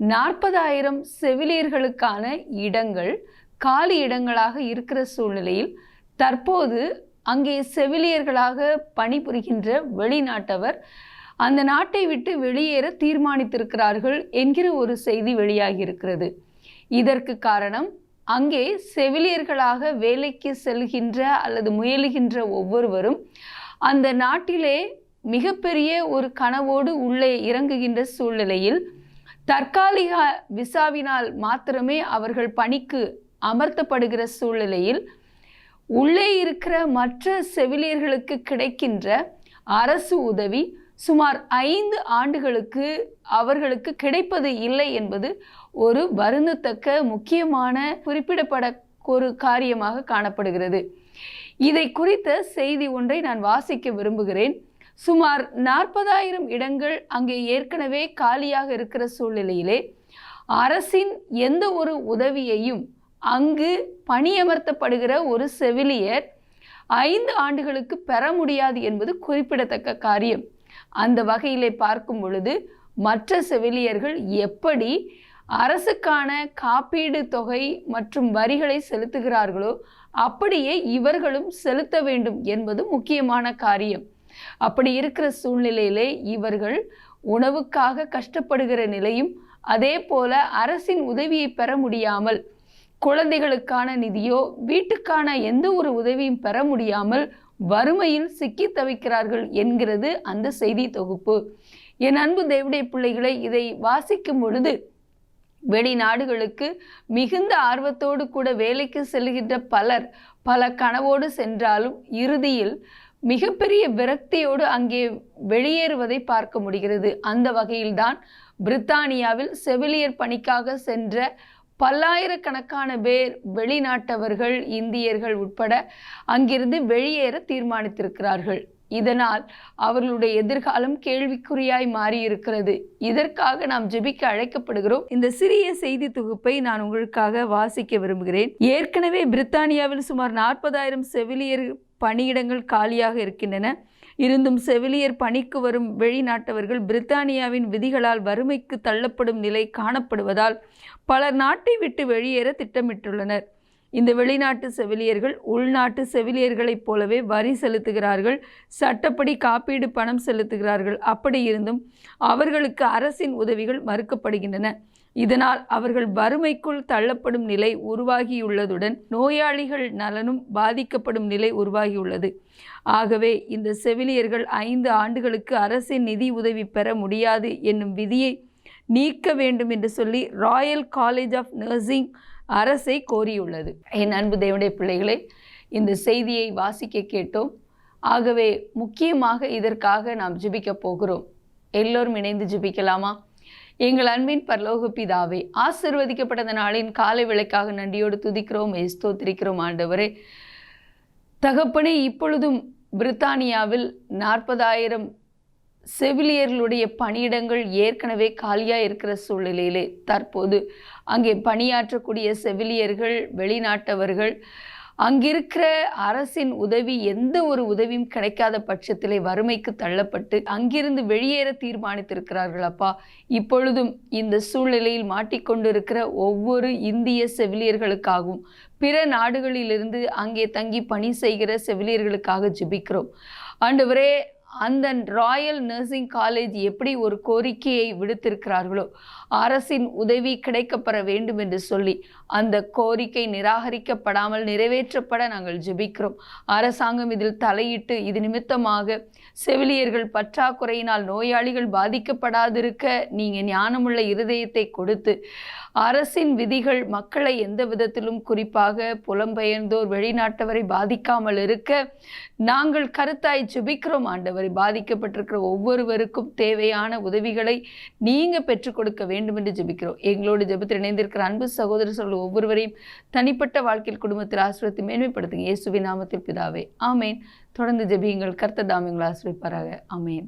நாற்பதாயிரம் செவிலியர்களுக்கான இடங்கள் காலி இடங்களாக இருக்கிற சூழ்நிலையில் தற்போது அங்கே செவிலியர்களாக பணிபுரிகின்ற வெளிநாட்டவர் அந்த நாட்டை விட்டு வெளியேற தீர்மானித்திருக்கிறார்கள் என்கிற ஒரு செய்தி வெளியாகியிருக்கிறது. இதற்கு காரணம் அங்கே செவிலியர்களாக வேலைக்கு செல்கின்ற அல்லது முயலுகின்ற ஒவ்வொருவரும் அந்த நாட்டிலே மிகப்பெரிய ஒரு கனவோடு உள்ளே இறங்குகின்ற சூழ்நிலையில் தற்காலிக விசாவினால் மாத்திரமே அவர்கள் பணிக்கு அமர்த்தப்படுகிற சூழ்நிலையில் உள்ளே இருக்கிற மற்ற செவிலியர்களுக்கு கிடைக்கின்ற அரசு உதவி சுமார் ஐந்து ஆண்டுகளுக்கு அவர்களுக்கு கிடைப்பது இல்லை என்பது ஒரு வருந்தத்தக்க முக்கியமான குறிப்பிடப்பட ஒரு காரியமாக காணப்படுகிறது. இதை குறித்த செய்தி ஒன்றை நான் வாசிக்க விரும்புகிறேன். சுமார் நாற்பதாயிரம் இடங்கள் அங்கே ஏற்கனவே காலியாக இருக்கிற சூழ்நிலையிலே அரசின் எந்த ஒரு உதவியையும் அங்கு பணியமர்த்தப்படுகிற ஒரு செவிலியர் ஐந்து ஆண்டுகளுக்கு பெற முடியாது என்பது குறிப்பிடத்தக்க காரியம். அந்த வகையிலே பார்க்கும் பொழுது மற்ற செவிலியர்கள் எப்படி அரசுக்கான காப்பீடு தொகை மற்றும் வரிகளை செலுத்துகிறார்களோ அப்படியே இவர்களும் செலுத்த வேண்டும் என்பது முக்கியமான காரியம். அப்படி இருக்கிற சூழ்நிலையிலே இவர்கள் உணவுக்காக கஷ்டப்படுகிற நிலையும் அதே போல அரசின் உதவியை பெற முடியாமல் குழந்தைகளுக்கான நிதியோ வீட்டுக்கான எந்த ஒரு உதவியும் பெற முடியாமல் வறுமையில் சிக்கி தவிக்கிறார்கள் என்கிறது அந்த செய்தி தொகுப்பு. என் அன்பு தேவடைய பிள்ளைகளை இதை வாசிக்கும் பொழுது வெளிநாடுகளுக்கு மிகுந்த ஆர்வத்தோடு கூட வேலைக்கு செல்கின்ற பலர் பல கனவோடு சென்றாலும் இறுதியில் மிகப்பெரிய விரக்தியோடு அங்கே வெளியேறுவதை பார்க்க முடிகிறது. அந்த வகையில்தான் பிரித்தானியாவில் செவிலியர் பணிக்காக சென்ற பல்லாயிரக்கணக்கான பேர் வெளிநாட்டவர்கள் இந்தியர்கள் உட்பட அங்கிருந்து வெளியேற தீர்மானித்திருக்கிறார்கள். இதனால் அவர்களுடைய எதிர்காலம் கேள்விக்குறியாய் மாறியிருக்கிறது. இதற்காக நாம் ஜெபிக்க அழைக்கப்படுகிறோம். இந்த சிறிய செய்தி தொகுப்பை நான் உங்களுக்காக வாசிக்க விரும்புகிறேன். ஏற்கனவே பிரித்தானியாவில் சுமார் நாற்பதாயிரம் செவிலியர் பணியிடங்கள் காலியாக இருக்கின்றன. இருந்தும் செவிலியர் பணிக்கு வரும் வெளிநாட்டவர்கள் பிரித்தானியாவின் விதிகளால் வறுமைக்கு தள்ளப்படும் நிலை காணப்படுவதால் பலர் நாட்டை விட்டு வெளியேற திட்டமிட்டுள்ளனர். இந்த வெளிநாட்டு செவிலியர்கள் உள்நாட்டு செவிலியர்களைப் போலவே வரி செலுத்துகிறார்கள் சட்டப்படி காப்பீடு பணம் செலுத்துகிறார்கள். அப்படி இருந்தும் அவர்களுக்கு அரசின் உதவிகள் மறுக்கப்படுகின்றன. இதனால் அவர்கள் வறுமைக்குள் தள்ளப்படும் நிலை உருவாகியுள்ளதுடன் நோயாளிகள் நலனும் பாதிக்கப்படும் நிலை உருவாகியுள்ளது. ஆகவே இந்த செவிலியர்கள் ஐந்து ஆண்டுகளுக்கு அரசின் நிதி உதவி பெற முடியாது என்னும் விதியை நீக்க வேண்டும் என்று சொல்லி ராயல் காலேஜ் ஆஃப் நர்சிங் அரசை கோரியுள்ளது. என் அன்பு தேவனுடைய பிள்ளைகளே இந்த செய்தியை வாசிக்க கேட்டோம். ஆகவே முக்கியமாக இதற்காக நாம் ஜிபிக்க போகிறோம். எல்லோரும் இணைந்து ஜிபிக்கலாமா? எங்கள் அன்பின் பரலோக பிதாவே ஆசிர்வதிக்கப்பட்ட நாளின் காலை விளக்காக நன்றியோடு துதிக்கிறோம் எஸ்தோத்திரிக்கிறோம் ஆண்டவரே. தகப்பனே இப்பொழுதும் பிரித்தானியாவில் நாற்பதாயிரம் செவிலியர்களுடைய பணியிடங்கள் ஏற்கனவே காலியாக இருக்கிற சூழ்நிலையிலே தற்போது அங்கே பணியாற்றக்கூடிய செவிலியர்கள் வெளிநாட்டவர்கள் அங்கிருக்கிற அரசின் உதவி எந்த ஒரு உதவியும் கிடைக்காத பட்சத்திலே வறுமைக்கு தள்ளப்பட்டு அங்கிருந்து வெளியேற தீர்மானித்திருக்கிறார்கள் அப்பா. இப்பொழுதும் இந்த சூழ்நிலையில் மாட்டிக்கொண்டிருக்கிற ஒவ்வொரு இந்திய செவிலியர்களுக்காகவும் பிற நாடுகளிலிருந்து அங்கே தங்கி பணி செய்கிற செவிலியர்களுக்காக ஜிபிக்கிறோம். ஆண்டவரே அந்த ராயல் நர்சிங் காலேஜ் எப்படி ஒரு கோரிக்கையை விடுத்திருக்கிறார்களோ அரசின் உதவி கிடைக்கப்பெற வேண்டும் என்று சொல்லி அந்த கோரிக்கை நிராகரிக்கப்படாமல் நிறைவேற்றப்பட நாங்கள் ஜெபிக்கிறோம். அரசாங்கம் இதில் தலையிட்டு இது நிமித்தமாக செவிலியர்கள் பற்றாக்குறையினால் நோயாளிகள் பாதிக்கப்படாதிருக்க நீங்கள் ஞானமுள்ள இருதயத்தை கொடுத்து அரசின் விதிகள் மக்களை எந்த விதத்திலும் குறிப்பாக புலம்பெயர்ந்தோர் வெளிநாட்டவரை பாதிக்காமல் இருக்க நாங்கள் கருத்தாய் ஜெபிக்கிறோம் ஆண்டவர். பாதிக்கப்பட்டிருக்கிற ஒவ்வொருவருக்கும் தேவையான உதவிகளை நீங்கள் பெற்றுக் கொடுக்க வேண்டும் என்று ஜெபிக்கிறோம். எங்களோடு ஜெபத்தில் இணைந்திருக்கிற அன்பு சகோதர சகோதரர்கள் ஒவ்வொருவரையும் தனிப்பட்ட வாழ்க்கையில் குடும்பத்தில் ஆசிரியத்தை மேன்மைப்படுத்துங்க. இயேசுவின் நாமத்தில் பிதாவே ஆமேன். தொடர்ந்து ஜெபியுங்கள். கர்த்த தாமியங்கள் ஆசிரியப்பாராக ஆமேன்.